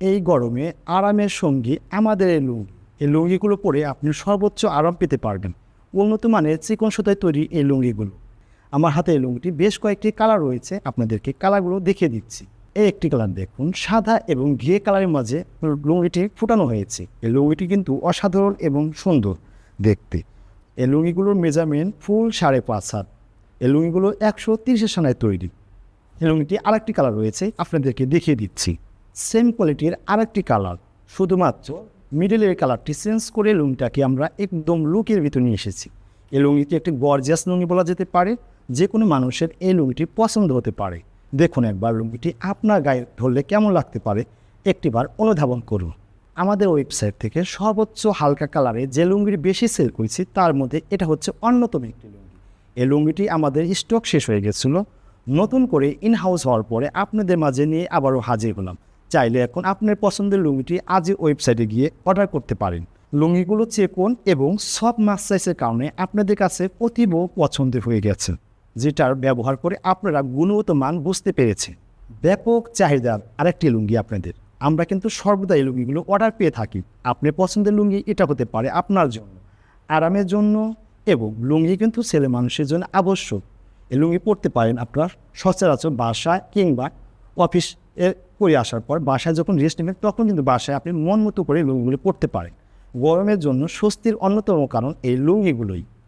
এই গরমে আরামের সঙ্গী আমাদের এই লুঙ্গি। এই লুঙ্গিগুলো পরে আপনি সর্বোচ্চ আরাম পেতে পারবেন। উন্নত মানের চিকন সুতায় তৈরি এই লুঙ্গিগুলো। আমার হাতে এই লুঙ্গিটি বেশ কয়েকটি কালার রয়েছে, আপনাদেরকে কালারগুলো দেখিয়ে দিচ্ছি। এই একটি কালার দেখুন, সাদা এবং ঘিয়ে কালারের মাঝে লুঙ্গিটি ফুটানো হয়েছে। এই লুঙ্গিটি কিন্তু অসাধারণ এবং সুন্দর দেখতে। এই লুঙ্গিগুলোর মেজারমেন্ট ফুল সাড়ে পাঁচ হাত। এই লুঙ্গিগুলো একশো তিরিশের সানায় তৈরি। এই লুঙ্গিটি আরেকটি কালার রয়েছে, আপনাদেরকে দেখিয়ে দিচ্ছি। সেম কোয়ালিটির আরেকটি কালার শুধুমাত্র মিডলের কালারটি চেঞ্জ করে লুঙ্গিটাকে আমরা একদম লুকের ভিতর নিয়ে এসেছি। এই লুঙ্গিটি একটি গর্জিয়াস লুঙ্গি বলা যেতে পারে যে কোনো মানুষের এই লুঙ্গিটি পছন্দ হতে পারে। দেখুন একবার লুঙ্গিটি আপনার গায়ে ধরলে কেমন লাগতে পারে, একটিবার অনুধাবন করুন। আমাদের ওয়েবসাইট থেকে সর্বোচ্চ হালকা কালারে যে লুঙ্গিটি বেশি সেল করেছি, তার মধ্যে এটা হচ্ছে অন্যতম একটি লুঙ্গি। এই লুঙ্গিটি আমাদের স্টক শেষ হয়ে গেছিল, নতুন করে ইন হাউস হওয়ার পরে আপনাদের মাঝে নিয়ে আবারও হাজির হলাম। চাইলে এখন আপনার পছন্দের লুঙ্গিটি আজই ওয়েবসাইটে গিয়ে অর্ডার করতে পারেন। লুঙ্গিগুলো চেকন এবং সব মাস সাইজের কারণে আপনাদের কাছে অতীব পছন্দের হয়ে গেছে, যেটার ব্যবহার করে আপনারা গুণগত মান বুঝতে পেরেছে ব্যাপক চাহিদার আরেকটি লুঙ্গি আপনাদের। আমরা কিন্তু সর্বদা এই লুঙ্গিগুলো অর্ডার পেয়ে থাকি। আপনার পছন্দের লুঙ্গি এটা হতে পারে আপনার জন্য আরামের জন্য এবং লুঙ্গি কিন্তু ছেলে মানুষের জন্য আবশ্যক। এই লুঙ্গি পরতে পারেন আপনার সচরাচর বাসায় কিংবা অফিস করে আসার পর বাসায় যখন রেস্ট নেবেন, তখন কিন্তু বাসায় আপনি মন মতো করে লুঙ্গিগুলি পরতে পারেন। গরমের জন্য স্বস্তির অন্যতম কারণ এই লুঙ্গিগুলোই।